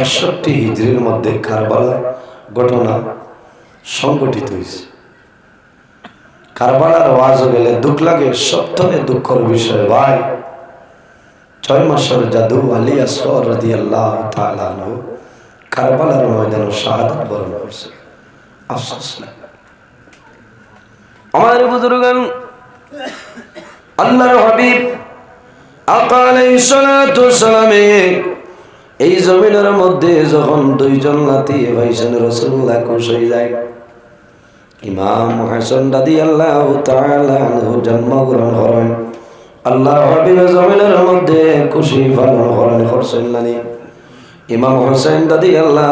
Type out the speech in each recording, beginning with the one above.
একষট্টি হিজড়ির মধ্যে কারবালা ঘটনা সংগঠিত হয়েছে। কারবালার ওয়াজ গেলে দুঃখ লাগে, সপ্তমে দুঃখর বিষয়, ভাই, ছয় মাসের জাদু আলী আসর রাদি আল্লাহ তালানো কারবালার ময়দান শাহাদাত বরণ করছে। আফসোস লাগে। আমার বুজুর্গান, আল্লাহর হাবিব আকা আলাইহিস সালাতু সালামে এই জমিনের মধ্যে যখন দুইজন নাতি ভাইছেন রসুল্লাহ হয়ে যায়, ইমাম হাসান দাদি আল্লাহ জন্মগ্রহণ করেন। আল্লাহ হাবিবে জমিনের মধ্যে খুশি পালন করেন করছেন নানি ইমাম হোসেন দাদি আল্লাহ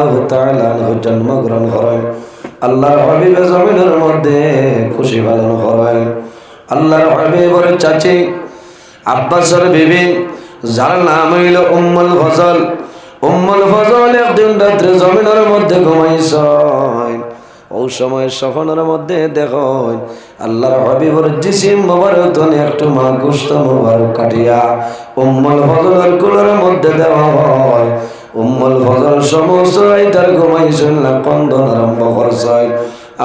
জন্মগ্রহণ করেন। আল্লাহর হাবিবে জমিনের মধ্যে খুশি পালন করেন। আল্লাহর হাবিবর চাচি আব্বাসর বিবি, যার নাম হইল উম্মুল ফজল। উম্মুল ফজল একদিন রাত্রে জমিনের মধ্যে ঘুমাইছ ও সময় স্বপ্নের মধ্যে দেখো আল্লাহর হাবিবর জিসিম মোবারক তনে একটু মা গুস্ত মোবারক কাটিয়া উম্মুল ফজলের কুলের মধ্যে দেওয়া হয়। উম্মুল ফজল সমস্ত রাইতার ঘুমাইছেন না কন্দন আরম্ভ করছেন।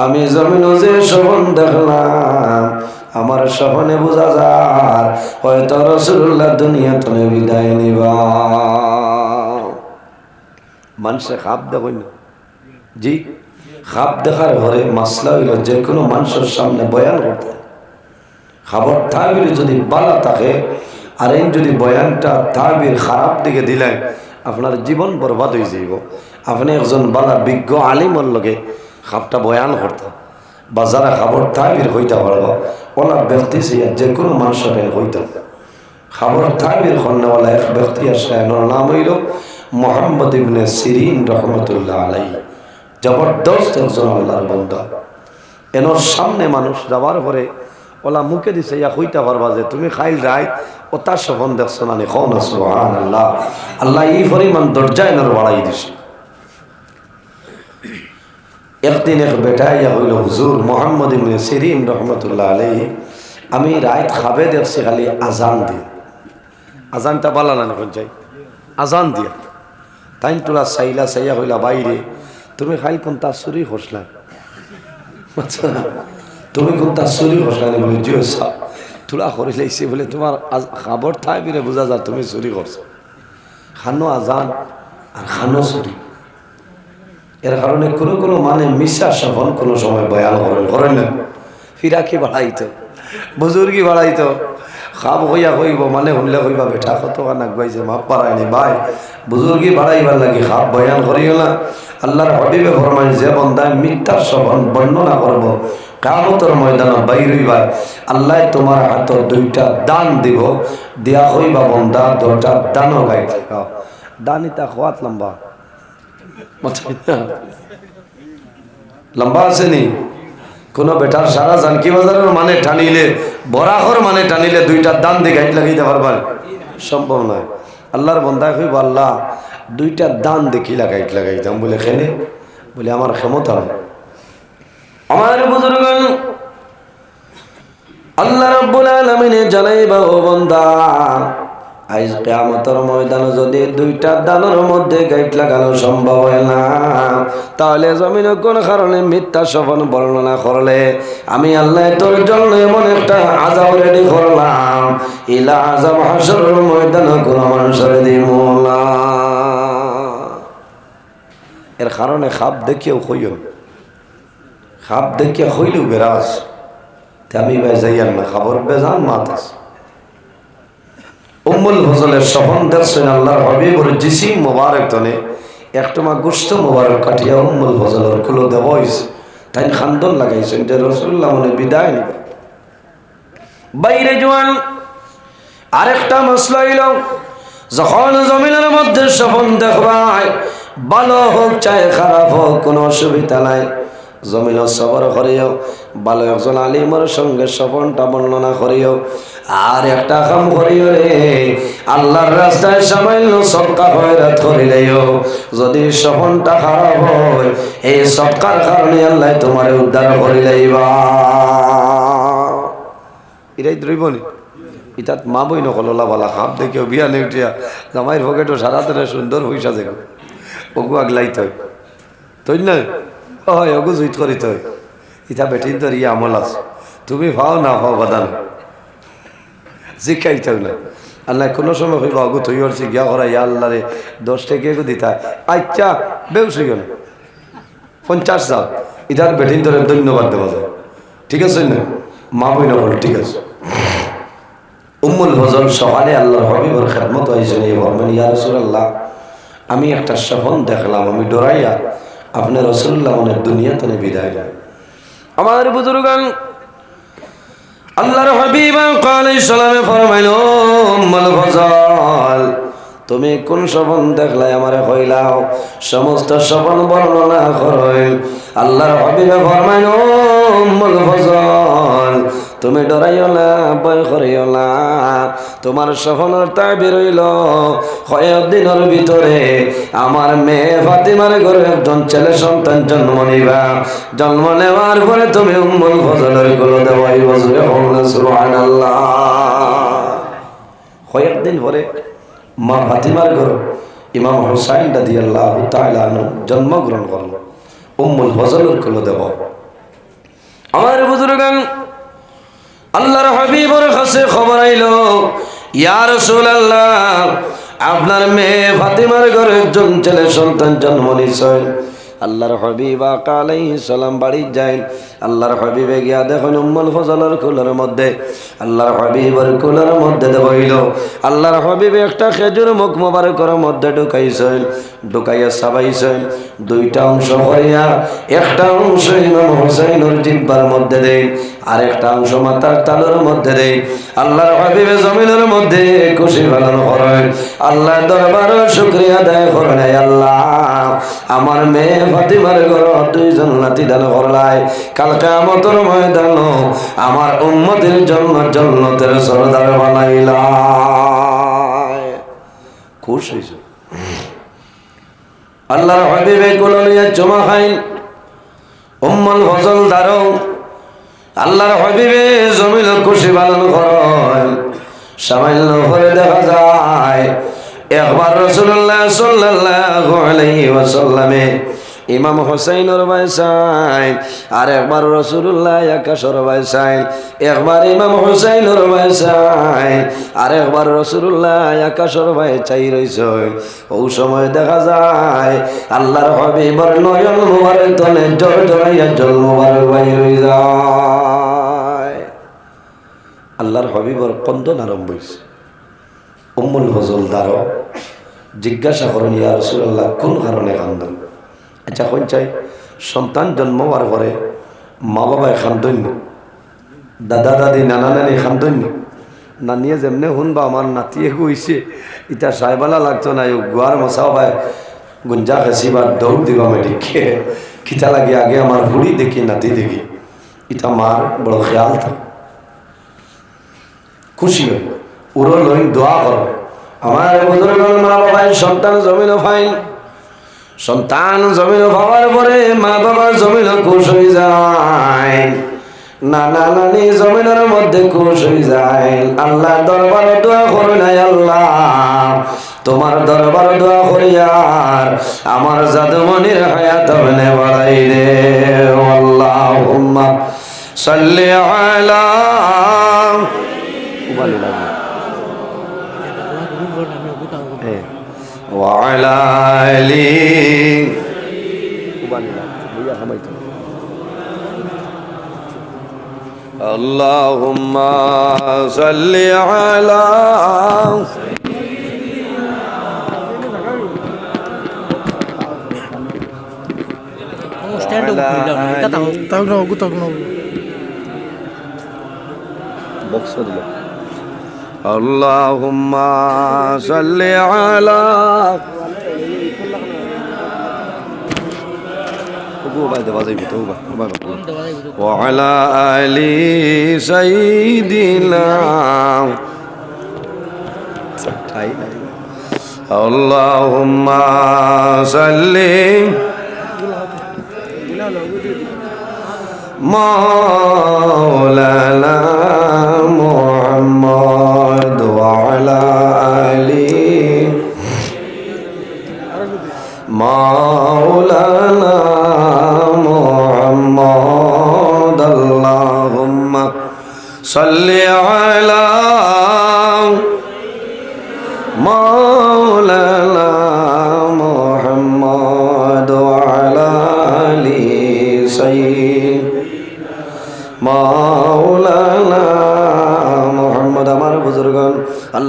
আমি জমিন যে স্বপন দেখলাম, আমার স্বপনে বোঝা যার হয়তো রসুল্লাহ দুনিয়া তুমি বিদায় নিবা। মানুষে খাপ দেখুন জি, খাপ দেখার ঘরে মাসলা হইল যে কোনো মানুষের সামনে বয়ান করতে। খাবার তাবির যদি বালা থাকে, আর এই যদি বয়ানটা তাবির খারাপ দিকে দিলেন আপনার জীবন বরবাদ হয়ে যাইব। আপনি একজন বালা বিজ্ঞ আলিমর লগে খাপটা বয়ান করতে বা যারা খাবার তাবির হইতে পারব ওলা ব্যক্তি সে যে কোনো মানুষের হইতে। খাবার তাবির খন্নাওয়ালা এক ব্যক্তি আসলে নাম হইল মোহাম্মদ ইবনে সিরিন রহমতুল্লাহ আলাই জবরদস্ত একজন আল্লাহর বন্ধা এনোর সামনে মানুষ যাওয়ার পরে ওলা মুখে দিছে, ইয়া হইতে পারবা যে, তুমি খাইল রাই ও তার সফন দেখছ না খন আছো আল্লাহ আল্লাহ এই পরিমাণ দরজা এনোর বাড়াই দিছে। একদিন এক বেটা ইয়া হইল হুজুর, মোহাম্মদ ইবনে সিরিন রহমতুল্লাহ আলাই আমি রাত খাবে দেখছি, খালি আজান দিয়ে। আজানটা বালা না এখন যাই। আজান দিয়া। তাই তোলা চাইলা চাইয়া হইলা বাইরে, তুমি খাই কোন তার চুরি হসলা তুমি কোন তার চুরি হসলা বলে তোলা করে লাইছে বলে, তোমার খাবার ঠাই বিরে বোঝা যা তুমি চুরি করছ খানো আজান আর খানো চুরি এর কারণে কোনো কোনো মানে মিশা সফন কোনো সময় বয়ান করেন করেন না। ফিরাকি বাড়াইতো বুজুর্গি বাড়াইতো খাব হইয়া কইব মানে শুনলে কইবা বেঠা কত নাগবাইছে মাপ পারায়নি ভাই। বুজুর্গি বাড়াইবার লাগি খাপ বয়ান করিও না। আল্লাহর হবিবে ফরমাই যে বন্দায় মিথ্যার সবন বর্ণনা করব কামতর ময়দান বাইরইবা আল্লাহ তোমার হাত দুইটা দান দিব। দিয়া হইবা বন্দা দুটা দানও গাই থাকা। দানিতা খোয়াত লম্বা। লম্বা আছে নি? কোনো বেটার সারা জানকি বাজারের মানে টানিলে, বরাহর মানে টানিলে দুইটা দান দিয়ে গাইড লাগাইতে পারবার সম্ভব নয়। আল্লাহর বন্ধায় হইব আল্লাহ, দুইটা দান দেখি লাগাইট লাগাইতাম? বলে খেলে বলে, আমার ক্ষমতা আমার বুজুর্গ আল্লাহ রাব্বুল আলামিনে জানাইবা, ও বান্দা আজ কেয়ামতের ময়দানে যদি দুইটা দানের মধ্যে গাইট লাগানো সম্ভব হয় না, তাহলে জমিনে কোন কারণে মিথ্যা সফন বর্ণনা করলে? আমি আল্লাহ তোর জন্য এমন একটা আজাব রেডি করলাম। ইলা আজাব হাসর ময়দানে কোন মানুষের দিব না এর কারণে খাপ দেখিয়েও হইল খাপ দেখিয়া হইলেও বেরাজ। তে আমি ভাই যাইয়ার না, খবর বেজান মাত আছে। উম্মুল ফজলের সফন দেখছেন আল্লাহর হবিবর জিসিম মোবারক তনে একটা মা গোস্ত মোবারক কাটিয়া উম্মুল ফজলের দেওয়া হয়েছে তাই খান্দন লাগাইছেন যে রসুল্লাহ মনে বিদায় নিবে। বাইরে জোয়ান, আরেকটা মশলা হইল, যখন জমিনের মধ্যে সফন দেখবাই ভালো হোক, চাই খারাপ হোক, কোনো অসুবিধা নাই। জমিন সবর করিও ভালো একজন আলিমর সঙ্গে সপনটা বর্ণনা করিও। আর একটা কাম করিও রে, আল্লাহর রাস্তায় সামান্য সৎকা হয়রাত করিলেও যদি সপনটা খারাপ হয়, এই সৎকার কারণে আল্লাহ তোমার উদ্ধার করিলেইবা এটাই দ্রৈবনি ইতাত মা বই নকল বালা খাপ দেখিও, বিয়া নেউটিয়া জামাইর পকেটও সারা দিনে সুন্দর পয়সা দেখো ওগু আগলাই তই তই না হয়, ওগু জুইত করি তই ইটা বেটিন তোর ইয়ে আমল আছে। তুমি ভাও না ভাও বাদান। শিক্ষাইতাও না। আল্লাহ কোনো সময় কইবা অগু তুই ওর গিয়া করা ইয়া আল্লাহ রে দশ টাকা দিতা। আচ্ছা গেল পঞ্চাশ যাও। ইটার বেটিন ধরে ধন্যবাদ দেওয়া যায়। ঠিক আছে না? মা বই না ঠিক আছে। উম্মুল ফজল সকালে আল্লাহর হবিবর খেদমত হয়েছেন এই বলবেন ইয়া রসুল্লাহ আমি একটা স্বপন দেখলাম, আমি ডরাইয়া আপনার রসুল্লাহ মনের দুনিয়াতে বিদায় আমার বুজুর্গান, আল্লাহর হাবিব আলাইহিস সালামে ফরমাইল, উম্মুল ফজল, তুমি কোন স্বপন দেখলাই আমারে কইলাও, সমস্ত স্বপন বর্ণনা করই আল্লাহর হাবিবে ফরমাইল, উম্মুল ফজল তুমি ডরাইও না, ভয় করিও না। তোমার তাই বেরোইল কয়েকদিনের ভিতরে। আমার মেয়ে ফাতিমার ঘরে একজন ছেলে সন্তান জন্ম নিবা। জন্ম নেওয়ার পরে তুমি উম্মুল ফজলেরগুলো দেওয়াই বসবে সুবহানাল্লাহ। কয়েকদিন পরে মা ফাতিমার ঘর ইমাম হুসাইন দাদি আল্লাহ জন্মগ্রহণ করল, উম্মুল ফজলেরগুলো দেব আমার বুজুর্গান আল্লাহর হাবিবর কাছে খবর আইল, ইয়া রাসূলুল্লাহ, আপনার মেয়ে ফাতিমার ঘরে একজন ছেলে সন্তান জন্ম নিছেন আল্লাহর হাবিব আকা আলাইহিস সালাম বাড়ি যায় আল্লাহর হাবিবে গিয়া দেখুন উম্মুল ফজলের কুলের মধ্যে, আল্লাহর হাবিবের কুলের মধ্যে বইল আল্লাহর হাবিবে একটা খেজুর মুখ মোবারকের মধ্যে ঢুকাইছেন, ঢুকাইয়া সাবাইছেন দুইটা অংশ করিয়া একটা অংশ ইমাম হুসাইনের জিব্বার মধ্যে দেয় আর একটা অংশ মাথার তালুর মধ্যে দেয় আল্লাহর হাবিবে জমিনের মধ্যে খুশি পালন করেন। আল্লাহ দরবার শুক্রিয়া আদায় করেন আল্লাহ। আমার মেয়ে ফাতিমার ঘর দুইজন নাতি দান করলাই কালকে আমতর ময়দান আমার উম্মতের জন্য জন্নতের সরদার বানাইলা খুশ হয়েছে। আল্লাহর হাবিবে গুলো নিয়ে জমা খাইন উম্মল ফজল দারো আল্লাহর হাবিবে জমিল খুশি পালন করেন সামান্য করে দেখা যায়, একবার রসুল্লাহ সাল্লাল্লাহু আলাইহি ওয়াসাল্লামে ইমাম হোসাইনের বাইসাইন আর একবার রসুল্লাহ আকাশর বাইসাইন একবার ইমাম হোসাইনের বাইসাইন আর একবার রসুল্লাহ আকাশর বাই চাই রইছ। ও সময় দেখা যায়, আল্লাহর হবিবর নয়ন মুবারক তনে জল জড়াইয়া জল মুবারক বাই রই যায়। আল্লাহর হবিবর কন্দন আরম্ভ হয়েছে উম্মুল ফজল দ্বার জিজ্ঞাসা করেন, ইয়া রসুল্লাহ কোন কারণে কান্দন আচ্ছা কোন চাই? সন্তান জন্ম হওয়ার পরে মা বাবা খান্দন্য দাদা, দাদি, নানা, নানি খান্দন্য নানিয়ে যেমনে শুনবা, আমার নাতিয়ে গইছে ইটা সাইবালা লাগতো না গোয়ার মশাও ভাই গুঞ্জা খেসিবার দৌড় দিবা মেডিকে খিতা লাগে, আগে আমার বুড়ি দেখি, নাতি দেখি। ইটা মার বড় খেয়াল থাক। খুশি হয় পুরো লইন দোয়া করো আমার বুজুর্গ মা বাবার সন্তান জমিন ফাইন সন্তান জমিন পাওয়ার পরে মা বাবার জমিন খুশ হয়ে যায়। নানা নানি জমিনের মধ্যে খুশ হয়ে যায়। আল্লাহ দরবার দোয়া করে নাই আল্লাহ। তোমার দরবার দোয়া করিয়ার আমার জাদুমনির হায়াত হলে বাড়াই দে আল্লাহ সাল্লি আলা إيه. وعلى علي اللهم صل على سيدنا محمد اللهم صل على وعلى آل سيدنا اللهم صل مولانا محمد وعلى آله مولانا محمد اللهم صل على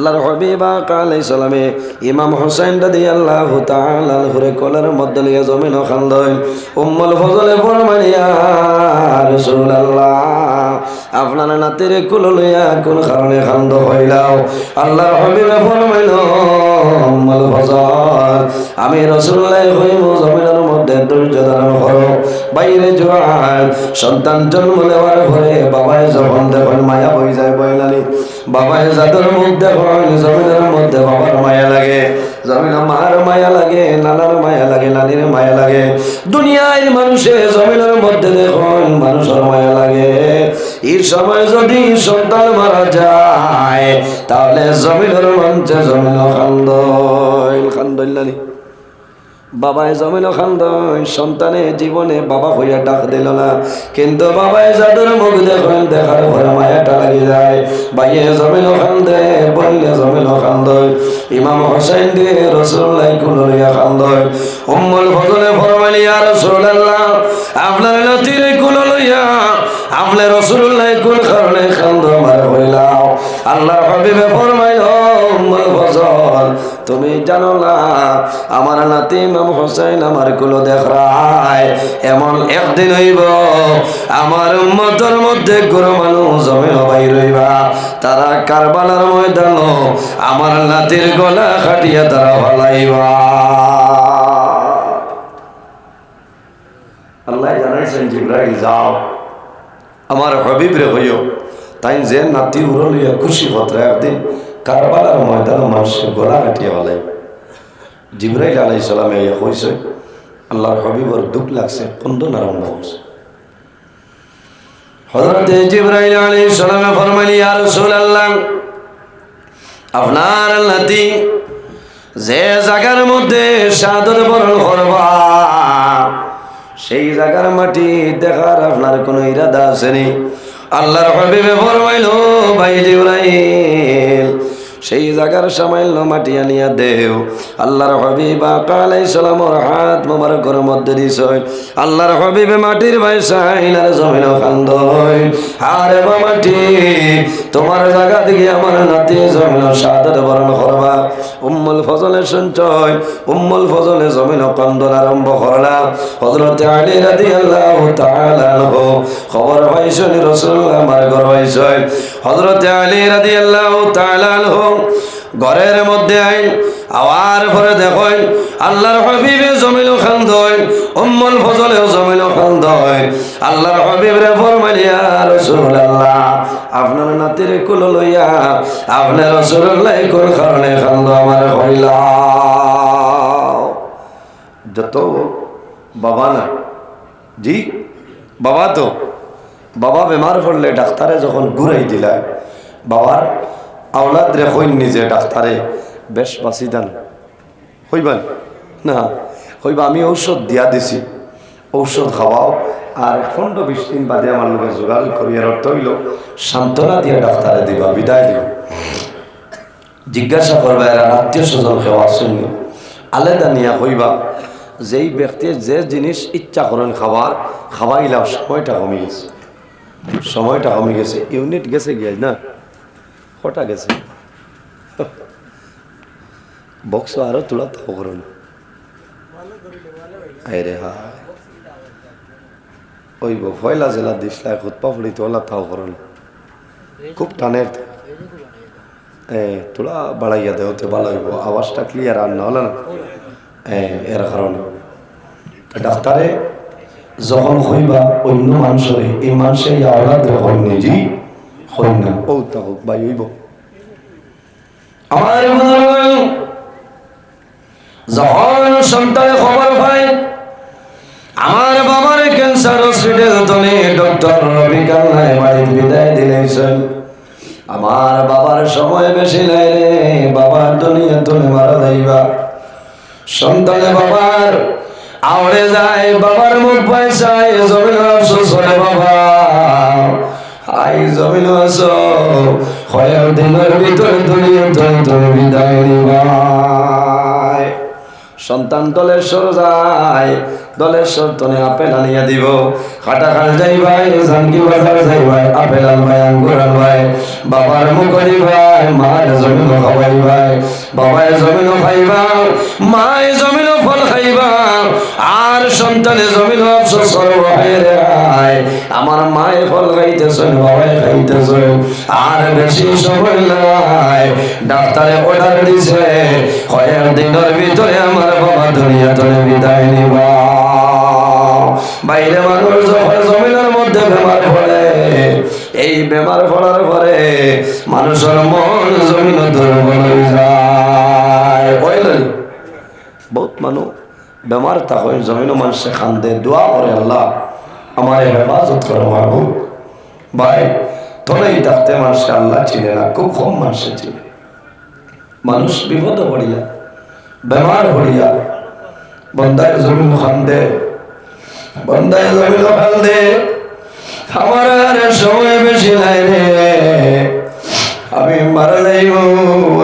আল্লাহর হবিবা কালাই সালামে ইমাম হোসেন দাদি আল্লাহ তাআলার হুরে কলার মধ্যে লিয়ে জমিন খান্দয় উম্মুল ফজলে ফরমানিয়া রাসূলুল্লাহ, আপনার নাতির কুল লইয়া কোন কারণে খান্দ হইলাও? আল্লাহর হবিবে ফরমাইল, উম্মুল ফজল, আমি রাসূলুল্লাহ হইব জমিনের মধ্যে মায়া জমিনের লাগে। জমিন মার মায়া লাগে, নানার মায়া মায়া লাগে। দুনিয়ার মানুষে জমিনের মধ্যে দেখুন মানুষের মায়া লাগে। এই সময় যদি সন্তান মারা যায়, তাহলে জমিনের মঞ্চে জমিন খান্দ খান্দইলানি বাবায় জমিন খান্দ সন্তানে জীবনে বাবা হইয়া ডাক দিল না। কিন্তু বাবায় যাদের মুখ দেখেন, দেখার পরে মায়াটা লাগি যায়। বাইয়ে জমিন খান্দে বইলে জমিন খান্দ ইমাম হোসেন দিয়ে রসুল্লাহ কুলিয়া খান্দ উম্মুল ফজলে ফরমালিয়া রসুল্লাহ আপনার নতির কুল লইয়া আপনি রসুল্লাহ কুল কারণে খান্দ মার হইলাও আল্লাহ হাবিবে ফরমাইল, উম্মুল ফজল তুমি জানো না, আমার নাতি ইমাম হোসেন আমার কুলো দেখায় এমন একদিন হইব, আমার উম্মতের মধ্যে কোনো মানুষ জমে হবাই রইবা। তারা কারবালার ময়দান আমার নাতির গলা খাটিয়া তারা হলাইবা আল্লাহ জানাইছেন, জিব্রাইল, যাও। আমার হবিব রে হইও। তাই যে নাতি উড়লিয়া খুশি হতরা একদিন কারবালার ময়দান মানুষের গলা কাটিয়া বলাই জিব্রাইল আলাই সালামে কইছে আল্লাহর হবিবর দুঃখ লাগছে, কন্দন আরম্ভ হচ্ছে হজরতে জিব্রাইল সালামে ফরমালি ইয়া রাসূলুল্লাহ, আপনার নাতি যে জায়গার মধ্যে সাদর বরণ করবা, সেই জায়গার মাটি দেখার আপনার কোনো ইরাদা আসেনি আল্লাহর হাবিবে ফরমাইল ভাই জিব্রাইল সেই জায়গার সামাইল মাটি আনিয়া দেও। আল্লাহর হবিবা কালাই সালামর হাত মোবারকর মধ্যে দিছয় আল্লাহর হবিবে মাটির ভাই সাইনার জমিন কান্দ আরে বা মাটি তোমার জায়গা থেকে আমার নাতি জমিন সাদত বরণ করবা। উম্মুল ফজলে সঞ্চয় উম্মুল ফজলে জমিন কন্দন আরম্ভ করলা। হজরতে আলী রাদি আল্লাহ তাআলা আনহু, খবর পাইছেন রাসূলুল্লাহ আমার ঘর পাইছেন হজরতে আলী রাদি আল্লাহ তাআলা আনহু ঘরের মধ্যে আইন, আওয়ার পরে দেখেন আল্লাহর হবিবে জমিল খান্দয় উম্মুল ফজলেও জমিল খান্দয় আল্লাহর হবিবরে ফরমালিয়া রাসূলুল্লাহ, আপনার নাতির কুল লইয়া, আপনার রাসূলুল্লাহ কোন কারণে খান্দ আমার হইলা? যত বাবা না, জি, বাবা তো, বাবা বেমার পড়লে ডাক্তারে যখন ঘুরাই দিলায়, বাবার আওলাদ রে হইন নিজে ডাক্তারে। বেশ, বাঁচি দেন। হইবেন? না। হইবা, আমি ঔষধ দিয়া দিছি। ঔষধ খাওয়াও। আর পনেরো বিশ দিন বাদে আমার লোকের জোগাড় করিয়ার অর্থ হইল সান্ত্বনা দিয়ে ডাক্তারে দিবা, বিদায় দিও জিজ্ঞাসা করবা, এরা আত্মীয় স্বজন খাওয়া শুনি আলাদা নিয়া হইবা, যেই ব্যক্তির যে জিনিস ইচ্ছা করেন খাবার খাওয়াইলাম সময়টা কমে গেছে। সময়টা কমে গেছে। ইউনিট গেছে গিয়ে, না? কটা গেছে। বক্স আরও তোলা তাও করুন। আরে হা ওই পয়লা জেলা দিসলা খুদ পাপড়ি তোলা তাও করুন। খুব টানের তোলা বাড়াইয়া দেওতে ভালো হইব। আওয়াজটা ক্লিয়ার আর না হলে না। এর কারণে। ডাক্তারে যখন হইবা অন্য মানুষের, এই মানুষের আওলাদ হইন জি হইন না ও তা হোক ভাই হইব আমার বুজুর্গ যখন সন্তানে খবর পায় আমার বাবার ক্যান্সার হসপিটাল তলে ডক্টর রবি কান্নায় বাড়িতে বিদায় দিলেছেন আমার বাবার সময় বেশি নাই রে বাবার দুনিয়া তুমি মারা যাইবা। সন্তানে বাবার আওড়ে যায় বাবার মুখ পয়সায় জমিন আফসোস করে বাবা। আই জমিন দিনের ভিতরে সন্তান দলের সর যায়, দলের সর তনে আপেল আনিয়া দিব। খাটা খাল যাই ভাই, জানকি বাজার যাই ভাই, আপেল আল ভাই আঙ্গুর আল ভাই বাবার মুখরি ভাই মায়ের জমিন খাওয়াই ভাই। বাবায় জমিন খাইবা মায়ের জমিন আর সন্তানে জমিন আফসোস করব রে আমার মায়ের ফল খাইতেছেন বাবায় খাইতেছেন, আর বেশি সময় নাই। ডাক্তারে অর্ডার দিছে, কয়েক দিনের ভিতরে আমার বাবা দুনিয়া তোলে বিদায় নিবা। বাইরে মানুষ যখন জমিনের মধ্যে বেমার পড়ে, এই বেমার পড়ার পরে মানুষের মন জমিন দুর্বল হয়ে যায়। বহুত মানুষ। বেমার তখন জমিন মানুষে খান্দে। দোয়া করে আল্লাহ, আমার হেফাজত করো মাহবুব। ভাই তোরাই থাকতে মানুষকে আল্লাহ চিনে না, খুব কম মানুষে চিনে। মানুষ বিপদ পড়িয়া, বেমার পড়িয়া, বন্দায় জমিন খান্দে, বন্দায় জমিন খান্দে, আমার আর সময় বেশি নাই রে। আমি মারা যাইব,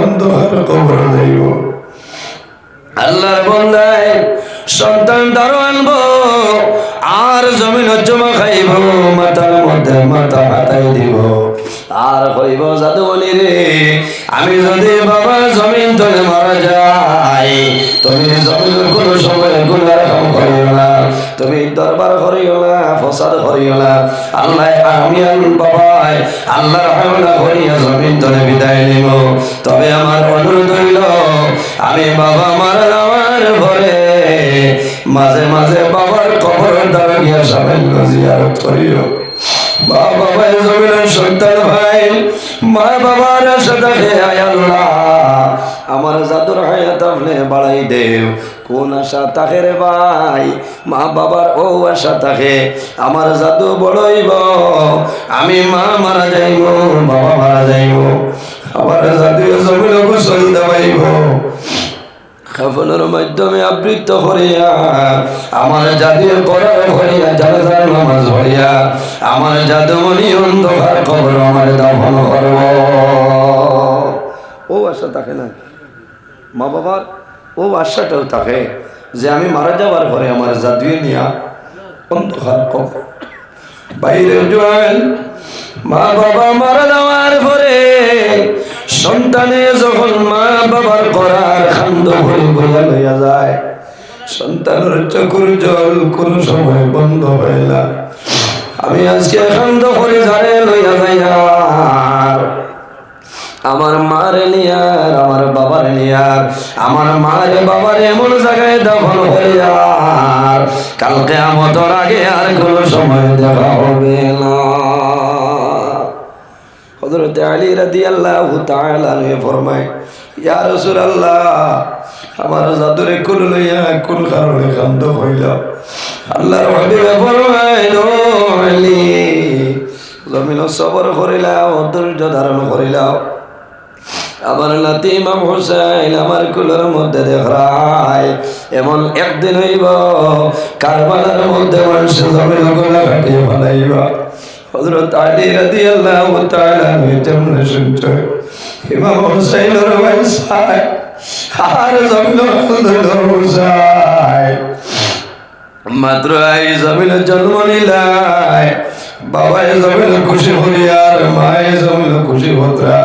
অন্ধকার কবর যাইব। আল্লাহর বন্দায় সন্তান দারো আনব, আর জমিন জমা খাইব মাথার মধ্যে মাথা হাতাই দিব। আর কইব জাদুমণি রে আমি যদি বাবা জমিন তলে মারা যাই, তুমি জমিন কোনো সময় গুনার কাম করিও না, তুমি দরবার করিও না, ফসাদ করিও না। আল্লাহ, আমি বাবাই আল্লাহর হামলা করিয়া জমিন তলে বিদায় নিব। তবে আমার অনুরোধ হইল আমি বাবা মারা যাওয়ার পরে মাঝে মাঝে বাবার কবর গিয়া সামান্য জিয়ারত করিও। মা বাবা জমিনের সন্তান ভাই মা বাবার সাথে আয় আল্লাহ, আমার জাদুর হায়াত আপনি বাড়াই দেও। কোন আশা থাকে রে ভাই? মা বাবার ও আশা থাকে আমার জাদু বড়ইব আমি মা মারা যাইব, বাবা মারা যাইব। আমার জাদু জমিন গোসল দেওয়াইব। খাফনের মাধ্যমে আবৃত্ত করিয়া, আমার জাদুর করার করিয়া জানাজার নামাজ পড়িয়া, আমার জাদুমণি অন্ধকার খবর আমার দাফন করব। ও আশা থাকে না? মা বাবার ও আশাটাও থাকে যে আমি মারা যাওয়ার পরে আমার জাদুয়ে নিয়া অন্ধকার কবর। বাইরে জোয়ান মা বাবা মারা যাওয়ার পরে সন্তানে যখন মা বাবার করার খান্দ ভরে বইয়া লইয়া যায়। সন্তানের চকুর জল কোন সময় বন্ধ হয় না আমি আজকে খান্দ করে জানে লইয়া যাই আর আমার মার নিয়ার আমার বাবার নিয়ার আমার মার বাবার এমন জায়গায় দখল হইয়ার কালকে আমতর আগে আর কোনো সময় দেখা হবে না। হজরত আলী রাদি আল্লাহ ফরমায় আল্লাহ আমার কোন ধারণ করিলাও আমার নাতি ইমাম আমার কুলের মধ্যে দেখায়, এমন একদিন হইব, কারবালার মধ্যে মানুষ জমিন গোলা কাটিয়ে ফেলাইব। হজরত আলী রাদি আল্লাহ তাআলা শুনছে। ইমাম হুসাইনের বয়সায় আর জমিন হুসাইন মাত্র এই জমিন জন্ম নিলাই বাবাই জমিন খুশি হইয়ার মায়ে জমিন খুশি হতরা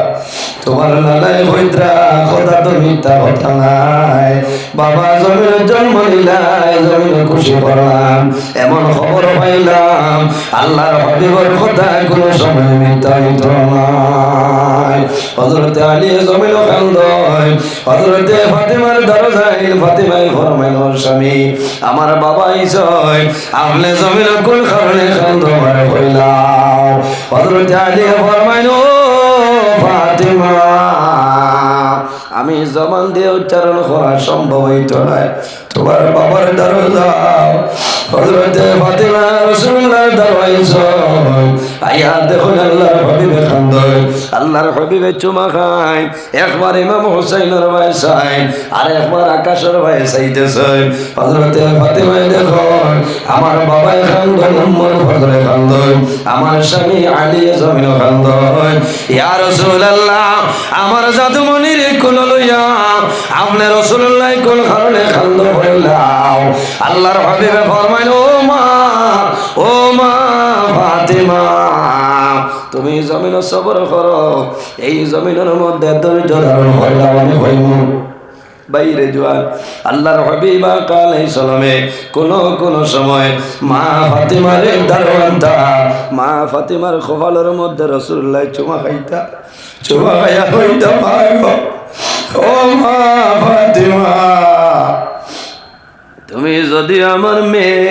তোমার লালাই হইত্রা কথা তো মিথ্যা কথা নাই। বাবা জমিন জন্ম নিলাই জমিন খুশি করলাম এমন খবর পাইলাম, আল্লাহর হবিবর কথা কোনো সময় হইত নাই। হজরতে আলী জমিন কান্দয় হজরতে ফাতেমার দরজায় ফাতেমাই ফরমাইল স্বামী, আমার বাবা ইসয় আপনি জমিন কোন কারণে কান্দ মারে হজরতে আলী ফরমাইল ফাতেমা আমি জবান দিয়ে উচ্চারণ করা সম্ভব হইত না। তোমার বাবার দরজা হজরতে ফাতিমা রাসূলুল্লাহ দরওয়াইছ আয়া দেখুন আল্লাহ আল্লাহর হাবিবে চুমা খায়, একবার ইমাম হুসাইনের ভাই চাই আর একবার আকাশের ভাই চাইতেছে হযরতে ফাতিমা দেখুন আমার বাবাই খান্দয় উম্মর ফজরে খান্দয়, আমার স্বামী আলী জমিন খান্দয়। ইয়া রাসূলুল্লাহ, আমার জাদুমণির কোল লইয়া আপনি রাসূলুল্লাহ কোন কারণে খান্দ হইলাম আল্লাহর হাবিবে ফরমাইল, ও মা ও মা ফাতিমা। তুমি জমিন সবর করো। এই জমিনের মধ্যে ধৈর্য ধারণ হইলাম আমি হইম বাইরে জোয়ার। আল্লাহর হাবিবা কালাই সালামে কোন কোন সময় মা ফাতিমার দারওয়ানটা, মা ফাতিমার খোফালের মধ্যে রসুল্লাহ চুমা খাইতা, চুমা খাইয়া হইতা পাইব ও মা ফাতিমা, তুমি যদি আমার মেয়ে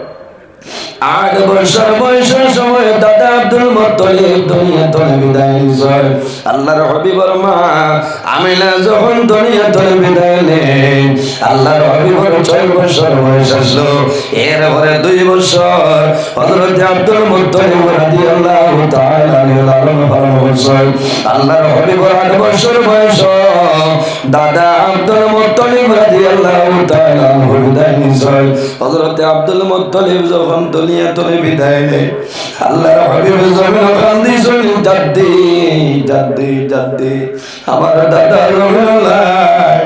আট বছর বয়সের সময় দাদা আব্দুল মতলিব দুনিয়া তলে বিদায় নিছেন আল্লাহর হবিবর মা আমিনা যখন দুনিয়া তলে বিদায় নেন, আল্লাহর হবিবর ছয় বছর বয়স আসলো। এরপরে দুই বছর হযরত আব্দুল মুত্তালিব রাদিয়াল্লাহু তাআলা করছেন। আল্লাহর হবিবর আট বছর বয়স দাদা আব্দুল মুত্তালিব রাদিয়াল্লাহু তাআলা বিদায় নিছেন হযরত আব্দুল মুত্তালিব যখন দুনিয়া তলে বিদায় নেই আল্লাহর হাবিব জমিন কান্দি শুনি জাদ্দি জাদ্দি জাদ্দি, আমার দাদা নাই,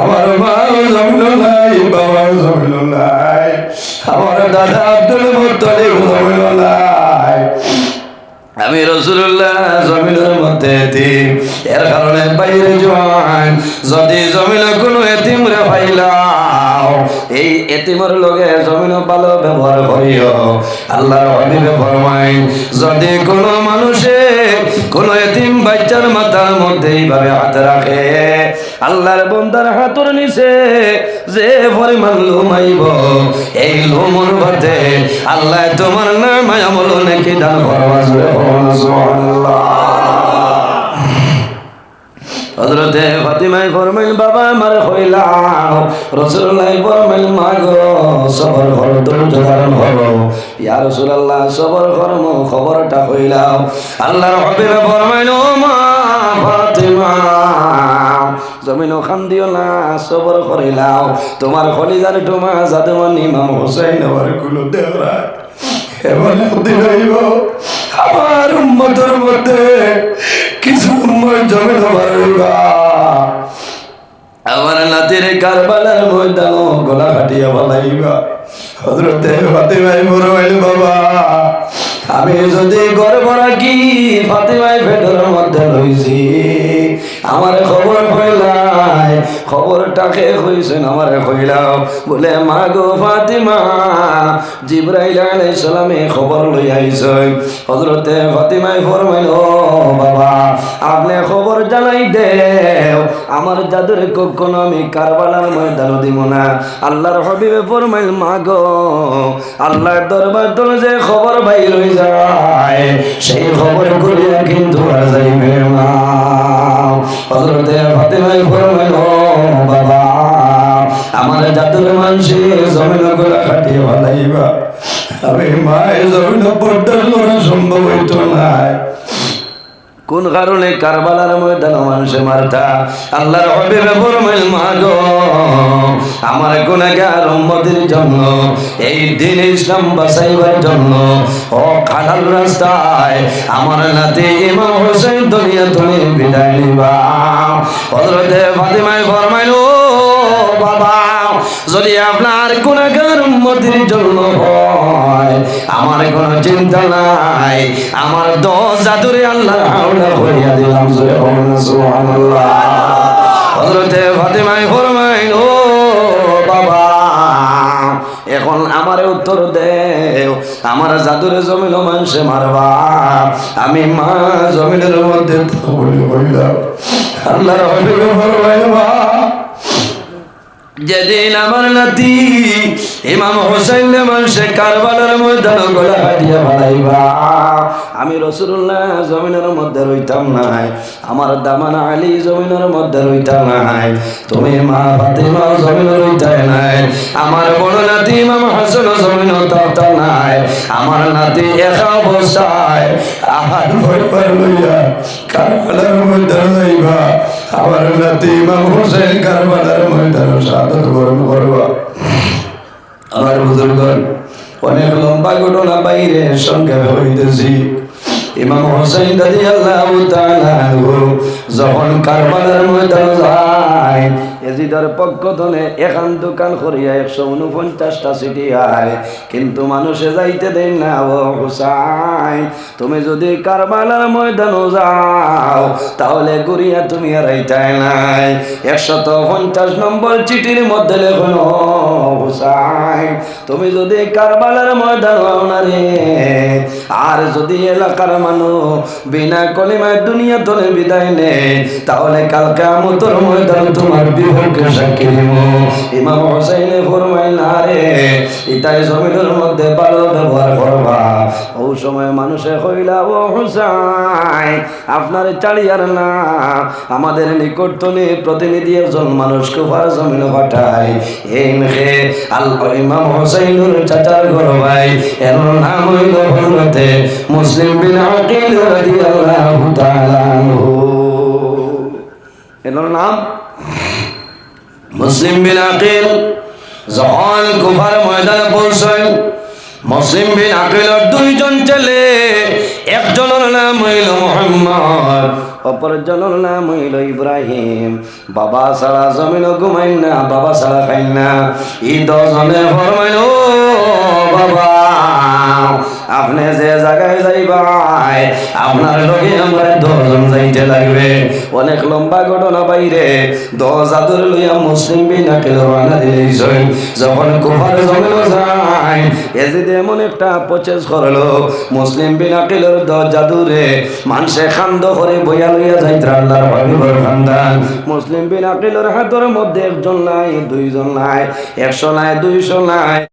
আমার মা নাই, বাবা নাই, আমার দাদা আব্দুল মুত্তালিব নাই। আমি রসুল্লাহ জমিনের মধ্যে এতিম। এর কারণে বাইরে জোয়ান। যদি জমিনে কোনো এতিম রে পাইলাও এই এতিমের লগে জমিন ভালো ব্যবহার করিও। আল্লাহর হবিবে ফরমাই যদি কোনো মানুষে কোনো এতিম বাচ্চার মাথার মধ্যে এইভাবে হাত রাখে, আল্লাহর বন্দার হাতর নিচে যে পরিমাণ লুমাইব এই লুমর মধ্যে আল্লাহ তোমার নাম আমল নাকি দান করবা হজরতে ফাতিমাই ফরমাইল, বাবা, আমার হইলাম। রসুল্লাহ ফরমাইল, মা সবর ঘর ধৈর্য ধারণ করো। ইয়া রসুল্লাহ সবর কর্ম খবরটা হইলাম। আল্লাহর হবিবে ফরমাইল মা ফাতিমা, জমিন খান দিও না, সবর করিলাও তোমার খলিজার টুমা জাদুমান ইমাম হোসেন আমার কুলো দেওরা এমন দিন হইব আমার উন্মতের মধ্যে কিছু উন্মত জমে তোমার আমার নাতির কারবালার ময়দান গলা কাটিয়া বলাইবা। হজরতে ফাতিমাই মরমাইল বাবা, আমি যদি গর্ব রাখি, ফাতিমাই পেটের মধ্যে রইছি আমার খবর হইলাই খবরটাকে হইছেন আমার হইলাম বলে, মা গো ফাতিমা, জিব্রাইল আলাইহিস সালামে খবর লই আইছেন। হযরতে ফাতিমাই ফরমাইল, ও বাবা, আপনি খবর জানাই দেও, আমার জাদুর কখনো আমি কারবালার ময়দান দিব না। আল্লাহর হবিবে ফরমাইল, মা গো, আল্লাহর দরবার তোলে যে খবর বাইর হয়ে যায়, সেই খবর করিয়া কিন্তু আর যাইবে না। হযরতে ফাতিমাই ফরমাইল বাবা, আমার জাদুর মানুষে জমিন করে খাটিয়ে ভালাইবা আমি মায়ের জমিন পর্দার করা সম্ভব কোন কারণে কারবালার ময়দান মানুষে মারতা? আল্লাহর হবিবে ফরমাইল মাগো আমার গুনাহগার উম্মতের জন্য, এই দিন ইসলাম বাঁচাইবার জন্য, ও কালাল রাস্তায় আমার নাতি ইমাম হোসেন দুনিয়া তুমি বিদায় নিবা। হযরতে ফাতিমায় ফরমাইলো যদি আপনার গুনাহগার উম্মতের জন্য হয়, আমার কোনো চিন্তা নাই। আমার দশ জাদুরে আল্লাহ দিলাম বাবা, এখন আমারে উত্তর দেও, আমার জাদুরে জমিল মানুষে মারবা। আমি মা জমিনের মধ্যে ফরমাইবা যেদিন আমার নাতি ইমাম হোসেন মানুষে কারবালার ময়দান গলা কাটিয়া বাড়াইবা আমি রসুল্লাহ জমিনের মধ্যে রইতাম নাই। আমার দামান আলী জমিনের মধ্যে রইতাম নাই। তুমি মা ফাতিমা জমিন রইতাই নাই। আমার বড় নাতি ইমাম হাসান জমিন তাতা নাই। আমার নাতি একা অবস্থায় আহার পরিবার লইয়া কারবালার ময়দান লইবা আমার নাতি ইমাম হোসেন কারবালার ময়দান সাদত বরণ করবা। আমার বুজুর্গন অনেক লম্বা ঘটনা বাইরে সংক্ষেপে হইতেছি। ইমাম হোসেন দাদি আল্লাহ যখন কারবালার ময়দান যায়, এজিদার পক্ষ ধনে এখান দোকান করিয়া একশো উনপঞ্চাশটা সিটি আয়। কিন্তু মানুষে যাইতে দেন না, ও হুসাইন, তুমি যদি কারবালার ময়দানও যাও, তাহলে ঘুরিয়া তুমি আর আইতাই নাই। একশত পঞ্চাশ নম্বর চিঠির মধ্যে লেখন হুসাইন, তুমি যদি কারবালার ময়দান হও না রে আর যদি এলাকার মানুষ বিনা কলিমায় দুনিয়া তোলে বিদায় নে তাহলে কালকে আমতর ময়দান তোমার বিপক্ষে সাক্ষী দিব। ইমাম হোসেনে ফরমাইল না রে, ইতাই জমিনের মধ্যে ভালো ব্যবহার করবা। ও সময় মানুষে কইলা, ও হুসাইন, আপনার চালিয়ার না। আমাদের নিকটতনে প্রতিনিধি একজন মানুষ কুফার জমিন পাঠায়। এই মেখে আল্লাহ ইমাম হোসেনুর চাচার ঘর ভাই। এর নাম হইল হজরতে মুসলিম বিন আকিল রাদিয়াল্লাহু তাআলা এর নাম মুসলিম বিন আকিল। যখন কুফার ময়দানে পৌঁছয় মুসলিম বিন আকিলের দুইজন ছেলে, একজনের নাম হইল মোহাম্মদ, অপরজনের নাম হইল ইব্রাহিম। বাবা সারা জমিন ঘুমাই না, বাবা সারা খাই না। ই দশজনে ফরমাইল, "ও বাবা আপনি যে জায়গায় যাইবাই আপনার লগে আমরা দশজন যাইতে লাগবে। অনেক লম্বা ঘটনা বাইরে। দশ আদর লইয়া মুসলিম বিনাকে রওনা দিলেই যখন কুফার জমিন যায়, এজিদ এমন একটা প্রচেস করল, মুসলিম বিনাকিলের দশ জাদুরে মানুষে খান্দ করে বইয়া লইয়া যাইতে আল্লাহর হাবিবর খানদান। মুসলিম বিনাকিলের হাতের মধ্যে একজন নাই, দুইজন নাই, একশো নাই, দুইশো নাই।